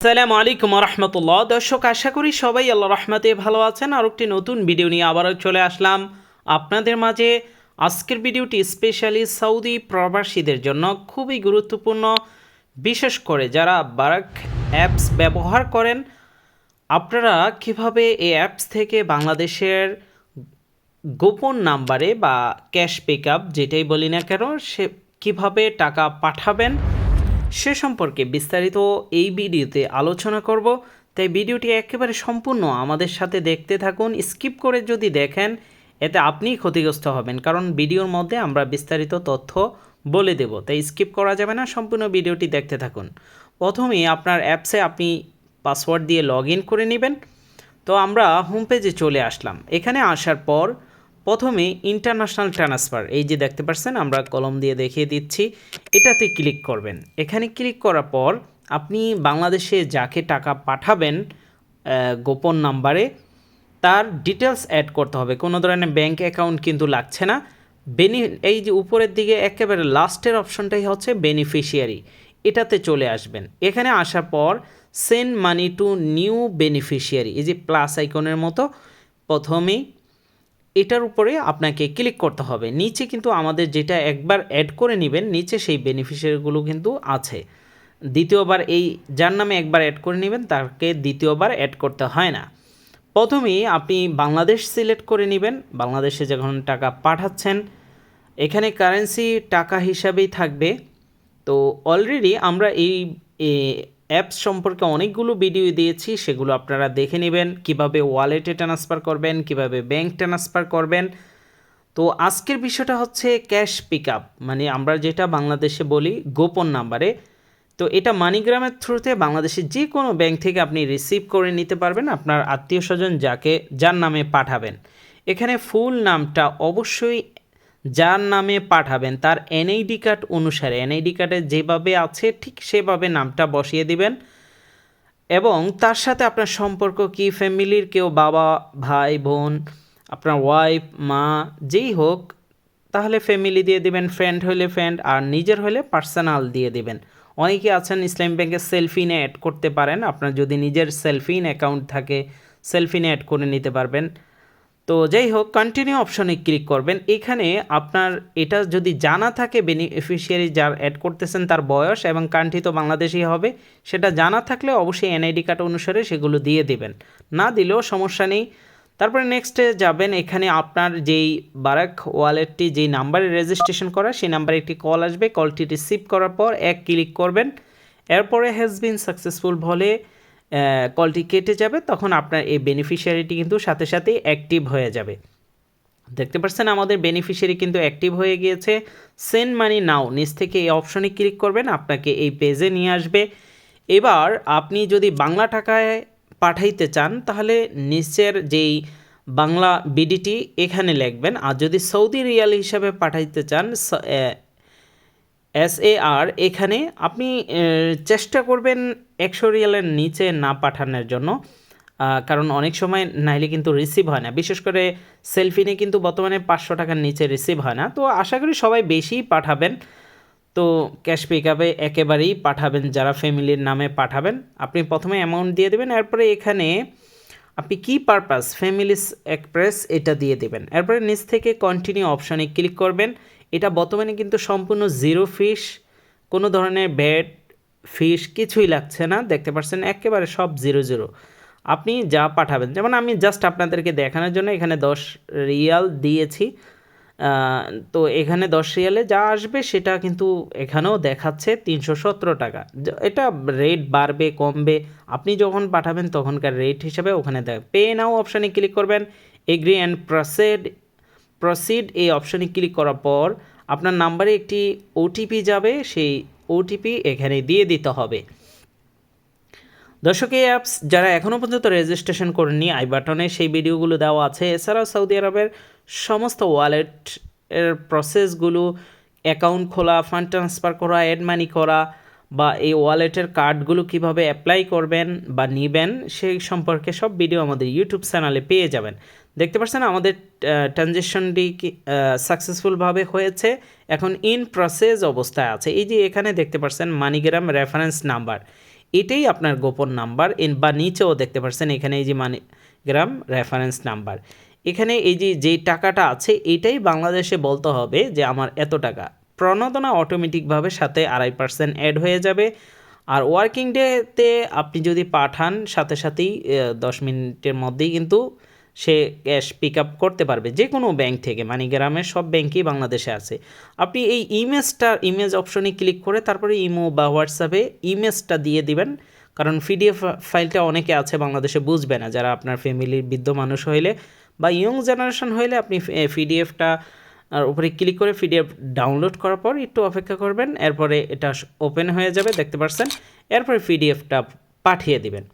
আসসালামু আলাইকুম রহমতুল্লাহ দর্শক, আশা করি সবাই আল্লাহ রহমতে ভালো আছেন। আর একটি নতুন ভিডিও নিয়ে আবারও চলে আসলাম আপনাদের মাঝে। আজকের ভিডিওটি স্পেশালি সৌদি প্রবাসীদের জন্য খুবই গুরুত্বপূর্ণ। বিশেষ করে যারা বারাক অ্যাপস ব্যবহার করেন, আপনারা কীভাবে এই অ্যাপস থেকে বাংলাদেশের গোপন নাম্বারে বা ক্যাশ পিক যেটাই বলি না কেন, সে কীভাবে টাকা পাঠাবেন সে সম্পর্কে বিস্তারিত এই ভিডিওতে আলোচনা করব। তাই ভিডিওটি একেবারে সম্পূর্ণ আমাদের সাথে দেখতে থাকুন, স্কিপ করে যদি দেখেন, এতে আপনিই ক্ষতিগ্রস্ত হবেন, কারণ ভিডিওর মধ্যে আমরা বিস্তারিত তথ্য বলে দেব, তাই স্কিপ করা যাবে না, সম্পূর্ণ ভিডিওটি দেখতে থাকুন। প্রথমেই আপনার অ্যাপসে আপনি পাসওয়ার্ড দিয়ে লগ করে নেবেন। তো আমরা হোম পেজে চলে আসলাম। এখানে আসার পর প্রথমে ইন্টারন্যাশনাল ট্রান্সফার এই যে দেখতে পাচ্ছেন আমরা কলম দিয়ে দেখিয়ে দিচ্ছি। এটাতে ক্লিক করবেন। এখানে ক্লিক করার পর আপনি বাংলাদেশে যাকে টাকা পাঠাবেন গোপন নাম্বারে, তার ডিটেলস অ্যাড করতে হবে। কোনো ধরনের ব্যাঙ্ক অ্যাকাউন্ট কিন্তু লাগছে না। বেনি এই যে উপরের দিকে একেবারে লাস্টের অপশনটাই হচ্ছে বেনিফিশিয়ারি এটাতে চলে আসবেন। এখানে আসার পর send money to new beneficiary এই যে প্লাস আইকনের মতো, প্রথমেই এটার উপরে আপনাকে ক্লিক করতে হবে। নিচে কিন্তু আমাদের যেটা একবার অ্যাড করে নেবেন, নিচে সেই বেনিফিশিয়ারিগুলো কিন্তু আছে। দ্বিতীয়বার এই যার নামে একবার অ্যাড করে নেবেন, তাকে দ্বিতীয়বার অ্যাড করতে হয় না। প্রথমেই আপনি বাংলাদেশ সিলেক্ট করে নেবেন। বাংলাদেশে যখন টাকা পাঠাচ্ছেন, এখানে কারেন্সি টাকা হিসাবেই থাকবে। তো অলরেডি আমরা এই অ্যাপস সম্পর্কে অনেকগুলো ভিডিও দিয়েছি, সেগুলো আপনারা দেখে নেবেন। কীভাবে ওয়ালেটে ট্রান্সফার করবেন, কীভাবে ব্যাংক ট্রান্সফার করবেন। তো আজকের বিষয়টা হচ্ছে ক্যাশ পিক মানে আমরা যেটা বাংলাদেশে বলি গোপন নাম্বারে। তো এটা মানিগ্রামের থ্রুতে বাংলাদেশের যে কোনো ব্যাংক থেকে আপনি রিসিভ করে নিতে পারবেন আপনার আত্মীয় স্বজন যাকে, যার নামে পাঠাবেন। এখানে ফুল নামটা অবশ্যই যার নামে পাঠাবেন, তার এনআইডি কার্ড অনুসারে, এনআইডি কার্ডে যেভাবে আছে ঠিক সেভাবে নামটা বসিয়ে দিবেন। এবং তার সাথে আপনার সম্পর্ক কি, ফ্যামিলির কেউ বাবা, ভাই, বোন, আপনার ওয়াইফ মা, যেই হোক, তাহলে ফ্যামিলি দিয়ে দিবেন ফ্রেন্ড হলে ফ্রেন্ড আর নিজের হলে পার্সোনাল দিয়ে দিবেন। অনেকে আছেন ইসলাম ব্যাংকের সেলফিনে অ্যাড করতে পারেন, আপনার যদি নিজের সেলফিন অ্যাকাউন্ট থাকে সেলফিনে অ্যাড করে নিতে পারবেন। তো যাই হোক কন্টিনিউ অপশনে ক্লিক করবেন। এখানে আপনার এটা যদি জানা থাকে বেনিফিশিয়ারি যার অ্যাড করতেছেন তার বয়স এবং কান্ট্রি তো বাংলাদেশই হবে, সেটা জানা থাকলে অবশ্যই এনআইডি কার্ড অনুসারে সেগুলো দিয়ে দিবেন। না দিলেও সমস্যা নেই। তারপরে নেক্সটে যাবেন, এখানে আপনার যেই বারাক ওয়ালেটটি যেই নাম্বারে রেজিস্ট্রেশন করা, সেই নাম্বারে একটি কল আসবে। কলটি রিসিভ করার পর এক ক্লিক করবেন। এরপরে হ্যাজ বিন সাকসেসফুল বলে কলটি কেটে যাবে, তখন আপনার এই বেনিফিশিয়ারিটি কিন্তু সাথে সাথেই অ্যাক্টিভ হয়ে যাবে। দেখতে পাচ্ছেন, আমাদের বেনিফিশিয়ারি কিন্তু অ্যাক্টিভ হয়ে গিয়েছে। সেন্ড মানি নাও নিচ থেকে এই অপশনে ক্লিক করবেন, আপনাকে এই পেজে নিয়ে আসবে। এবার আপনি যদি বাংলা টাকায় পাঠাইতে চান, তাহলে নিচের যেই বাংলা বিডিটি এখানে লিখবেন। আর যদি সৌদি রিয়াল হিসাবে পাঠাইতে চান এস এ আর এখানে আপনি চেষ্টা করবেন একশো রিয়ালের নিচে না পাঠানোর জন্য। কারণ অনেক সময় নাইলে কিন্তু রিসিভ হয় না। বিশেষ করে সেলফিনে কিন্তু বর্তমানে পাঁচশো টাকার নিচে রিসিভ হয় না। তো আশা করি সবাই বেশিই পাঠাবেন। তো ক্যাশ পিক আপে একেবারেই পাঠাবেন, যারা ফ্যামিলির নামে পাঠাবেন। আপনি প্রথমে অ্যামাউন্ট দিয়ে দেবেন, এরপরে এখানে আপনি কি পারপাস ফ্যামিলিস এক্সপ্রেস এটা দিয়ে দেবেন। এরপরে নিচ থেকে কন্টিনিউ অপশানে ক্লিক করবেন। এটা বর্তমানে কিন্তু সম্পূর্ণ জিরো ফিস কোনো ধরনের ব্যাড ফিস কিছুই লাগছে না। দেখতে পাচ্ছেন, একেবারে সব জিরো জিরো আপনি যা পাঠাবেন, যেমন আমি জাস্ট আপনাদেরকে দেখানোর জন্য এখানে দশ রিয়াল দিয়েছি। তো এখানে দশ রিয়ালে যা আসবে সেটা কিন্তু এখানেও দেখাচ্ছে তিনশো সতেরো টাকা। এটা রেট বাড়বে, কমবে। আপনি যখন পাঠাবেন তখনকার রেট হিসাবে ওখানে দেখ পে নাও অপশানে ক্লিক করবেন। এগ্রি অ্যান্ড প্রসেড প্রসিড এই অপশানে ক্লিক করার পর আপনার নাম্বারে একটি ওটিপি যাবে, সেই ওটিপি এখানে দিয়ে দিতে হবে। দর্শক, এই অ্যাপস যারা এখনও পর্যন্ত রেজিস্ট্রেশন করেননি আই বাটনে সেই ভিডিওগুলো দেওয়া আছে। এছাড়াও সৌদি আরবের সমস্ত ওয়ালেট এর প্রসেসগুলো অ্যাকাউন্ট খোলা ফান্ড ট্রান্সফার করা অ্যাড মানি করা বা এই ওয়ালেটের কার্ডগুলো কীভাবে অ্যাপ্লাই করবেন বা নেবেন সেই সম্পর্কে সব ভিডিও আমাদের ইউটিউব চ্যানেলে পেয়ে যাবেন। দেখতে পাচ্ছেন আমাদের ট্রানজেকশনটি সাকসেসফুলভাবে হয়েছে। এখন ইন প্রসেস অবস্থায় আছে। এই যে এখানে দেখতে পাচ্ছেন মানিগ্রাম রেফারেন্স নাম্বার এটাই আপনার গোপন নাম্বার বা নিচেও দেখতে পাচ্ছেন এখানে এই যে মানিগ্রাম রেফারেন্স নাম্বার এখানে এই যে যেই টাকাটা আছে, এটাই বাংলাদেশে বলতে হবে যে আমার এত টাকা। প্রণোদনা অটোমেটিকভাবে সাথে আড়াই পার্সেন্ট অ্যাড হয়ে যাবে। আর ওয়ার্কিং ডেতে আপনি যদি পাঠান, সাথে সাথেই দশ মিনিটের মধ্যেই কিন্তু সে ক্যাশ পিক আপ করতে পারবে। যে কোনো ব্যাংক থেকে মানে গ্রামের সব ব্যাংকই বাংলাদেশে আছে। আপনি এই ইমেজটা ইমেজ অপশনে ক্লিক করে তারপরে ইমো বা হোয়াটসঅ্যাপে ইমেজটা দিয়ে দিবেন। কারণ পিডিএফ ফাইলটা অনেকে আছে, বাংলাদেশে বুঝবে না। যারা আপনার ফ্যামিলির বৃদ্ধ মানুষ হইলে বা ইয়ং জেনারেশন হইলে আপনি পিডিএফটা আর উপরে ক্লিক করে পিডিএফ ডাউনলোড করার পর একটু অপেক্ষা করবেন, এরপরে এটা ওপেন হয়ে যাবে, দেখতে পাচ্ছেন এরপরে পিডিএফটা পাঠিয়ে দিবেন।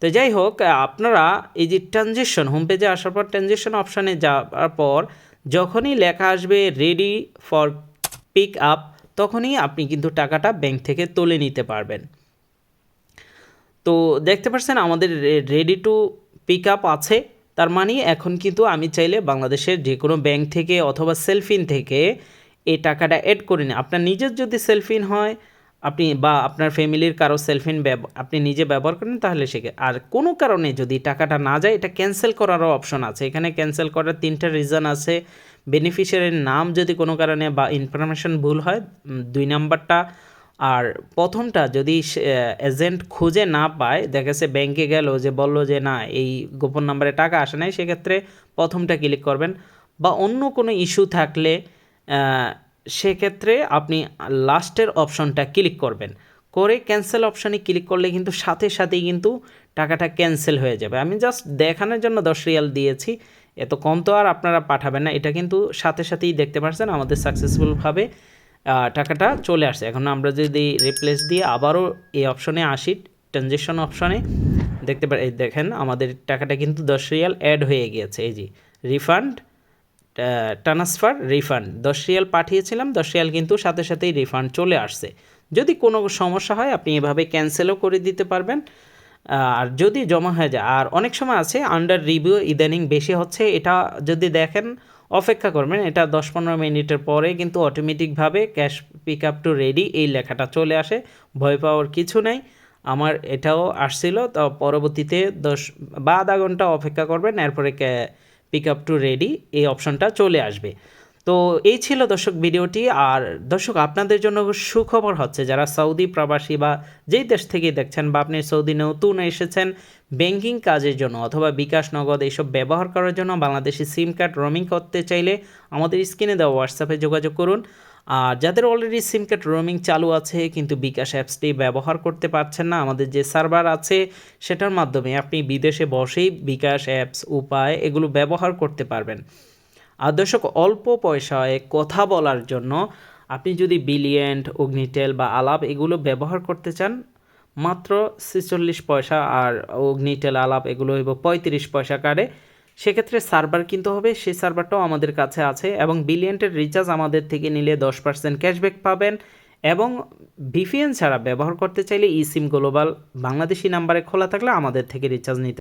তো যাই হোক আপনারা এই যে ট্রানজেকশন হোম পেজে আসার পর ট্রানজেকশন অপশানে যাওয়ার পর যখনই লেখা আসবে রেডি ফর পিক আপ তখনই আপনি কিন্তু টাকাটা ব্যাংক থেকে তুলে নিতে পারবেন। তো দেখতে পাচ্ছেন আমাদের রেডি টু পিক আপ আছে। তার মানে এখন কিন্তু আমি চাইলে বাংলাদেশের যে কোনো ব্যাংক থেকে অথবা সেলফিন থেকে এই টাকাটা অ্যাড করে নিন আপনার নিজের যদি সেলফিন হয়, আপনি বা আপনার ফ্যামিলির কারও সেলফিন আপনি নিজে ব্যবহার করেন, তাহলে সে আর কোনো কারণে যদি টাকাটা না যায়, এটা ক্যান্সেল করারও অপশন আছে। এখানে ক্যান্সেল করার তিনটা রিজন আছে। বেনিফিশিয়ারির নাম যদি কোনো কারণে বা ইনফরমেশন ভুল হয় দুই নাম্বারটা আর প্রথমটা যদি এজেন্ট খুঁজে না পায়, দেখা গেছে ব্যাংকে গেল যে বলল যে না, এই গোপন নাম্বারে টাকা আসে নাই, সেক্ষেত্রে প্রথমটা ক্লিক করবেন। বা অন্য কোনো ইস্যু থাকলে সেক্ষেত্রে আপনি লাস্টের অপশনটা ক্লিক করবেন। করে ক্যান্সেল অপশানে ক্লিক করলে কিন্তু সাথে সাথেই কিন্তু টাকাটা ক্যান্সেল হয়ে যাবে। আমি জাস্ট দেখানোর জন্য দশ রিয়াল দিয়েছি। এত কম তো আর আপনারা পাঠাবেন না। এটা কিন্তু সাথে সাথেই দেখতে পাচ্ছেন আমাদের সাকসেসফুলভাবে টাকাটা চলে আসছে। এখন আমরা যদি রিপ্লেস দিয়ে আবারও এই অপশনে আসি ট্রানজেকশন অপশনে দেখতে এই দেখেন আমাদের টাকাটা কিন্তু দশ রিয়াল অ্যাড হয়ে গিয়েছে। এই যে রিফান্ড ট্রান্সফার রিফান্ড দশ রিয়াল পাঠিয়েছিলাম, দশ রিয়াল কিন্তু সাথে সাথেই রিফান্ড চলে আসছে। যদি কোনো সমস্যা হয়, আপনি এভাবে ক্যান্সেলও করে দিতে পারবেন। আর যদি জমা হয়ে যায়, আর অনেক সময় আছে আন্ডার রিভিউ ইদানিং বেশি হচ্ছে। এটা যদি দেখেন অপেক্ষা করবেন, এটা দশ পনেরো মিনিটের পরে কিন্তু অটোমেটিকভাবে cash pick up to ready এই লেখাটা চলে আসে। ভয় পাওয়ার কিছু নেই, আমার এটাও আসছিল, তো পরবর্তীতে দশ, বা আধা ঘণ্টা অপেক্ষা করবেন, এরপরে ক্যা পিক আপ টু রেডি এই অপশনটা চলে আসবে। তো এই ছিল দর্শক ভিডিওটি। আর দর্শক, আপনাদের জন্য সুখবর হচ্ছে যারা সৌদি প্রবাসী বা যেই দেশ থেকে দেখছেন বা আপনি সৌদি নতুন এসেছেন, ব্যাংকিং কাজের জন্য অথবা বিকাশ, নগদ এইসব ব্যবহার করার জন্য বাংলাদেশি সিম কার্ড রোমিং করতে চাইলে আমাদের স্ক্রিনে দেওয়া হোয়াটসঅ্যাপে যোগাযোগ করুন। আর যাদের অলরেডি সিম কার্ড রোমিং চালু আছে কিন্তু বিকাশ অ্যাপসটি ব্যবহার করতে পারছেন না, আমাদের যে সার্ভার আছে সেটার মাধ্যমে আপনি বিদেশে বসেই বিকাশ অ্যাপস উপায় এগুলো ব্যবহার করতে পারবেন। আর দর্শক, অল্প পয়সায় কথা বলার জন্য আপনি যদি বিলিয়েন্ট অগ্নিটেল বা আলাপ এগুলো ব্যবহার করতে চান, মাত্র ছেচল্লিশ পয়সা আর অগ্নিটেল আলাপ এগুলো হইব পঁয়ত্রিশ পয়সা কারে, সেক্ষেত্রে সার্ভার কিনতে হবে, সেই সার্ভারটাও আমাদের কাছে আছে এবং বিলিয়েন্টের রিচার্জ আমাদের থেকে নিলে দশ পার্সেন্ট ক্যাশব্যাক পাবেন এবং ভিপিএন ছাড়া ব্যবহার করতে চাইলে ই সিম গ্লোবাল বাংলাদেশি নাম্বারে খোলা থাকলে আমাদের থেকে রিচার্জ নিতে